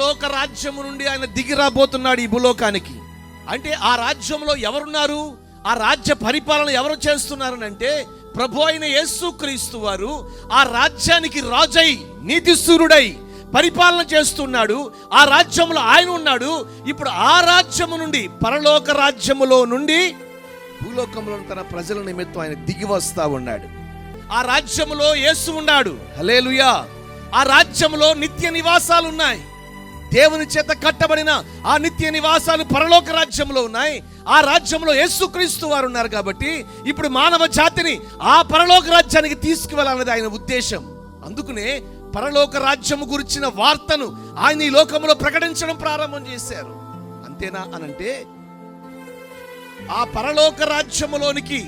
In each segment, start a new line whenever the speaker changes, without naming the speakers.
రాజ్యము నుండి ఆయన దిగి రాబోతున్నాడు ఈ భూలోకానికి. అంటే ఆ రాజ్యంలో ఎవరున్నారు? ఆ రాజ్య పరిపాలన ఎవరు చేస్తున్నారనంటే ప్రభు అయిన యేసుక్రీస్తు వారు ఆ రాజ్యానికి రాజై నీతిసూరుడై పరిపాలన చేస్తున్నాడు. ఆ రాజ్యంలో ఆయన ఉన్నాడు. ఇప్పుడు ఆ రాజ్యము నుండి పరలోక రాజ్యములో నుండి భూలోకంలో తన ప్రజల నిమిత్తం ఆయన దిగి వస్తా ఉన్నాడు. ఆ రాజ్యములో యేసు ఉన్నాడు. హలేలుయా ఆ రాజ్యములో నిత్య నివాసాలు ఉన్నాయి దేవుని చేత కట్టబడిన ఆ నిత్య నివాసాలు పరలోక రాజ్యంలో ఉన్నాయి. ఆ రాజ్యంలో యేసుక్రీస్తు వారు ఉన్నారు కాబట్టి ఇప్పుడు మానవ జాతిని ఆ పరలోక రాజ్యానికి తీసుకువెళ్ళాలన్నది ఆయన ఉద్దేశం. అందుకనే పరలోక రాజ్యము గురించిన వార్తను ఆయన ఈ లోకంలో ప్రకటించడం ప్రారంభం చేశారు. అంతేనా అనంటే ఆ పరలోక రాజ్యములోనికి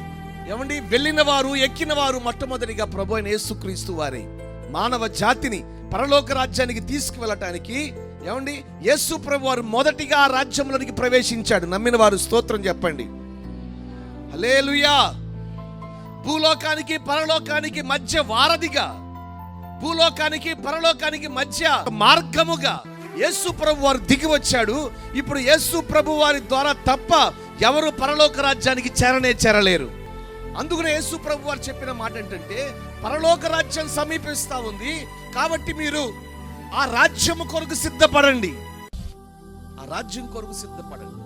ఏమండి? వెళ్ళిన వారు ఎక్కిన వారు మొట్టమొదటిగా ప్రభు అయిన యేసుక్రీస్తు వారే. మానవ జాతిని పరలోక రాజ్యానికి తీసుకువెళ్ళటానికి ఏమండి? యేసు ప్రభు వారు మొదటిగా ఆ రాజ్యంలోనికి ప్రవేశించాడు. నమ్మిన వారు స్తోత్రం చెప్పండి. హల్లెలూయా! భూలోకానికి పరలోకానికి మధ్య వారధిగా భూలోకానికి పరలోకానికి మధ్య మార్గముగా యేసు ప్రభు వారు దిగి వచ్చాడు. ఇప్పుడు యేసు ప్రభు వారి ద్వారా తప్ప ఎవరు పరలోక రాజ్యానికి చేరనే చేరలేరు. అందుకనే యేసు ప్రభు వారు చెప్పిన మాట ఏంటంటే పరలోక రాజ్యం సమీపిస్తా ఉంది. కాబట్టి మీరు ఆ రాజ్యం కొరకు సిద్ధపడండి. ఆ రాజ్యం కొరకు సిద్ధపడండి.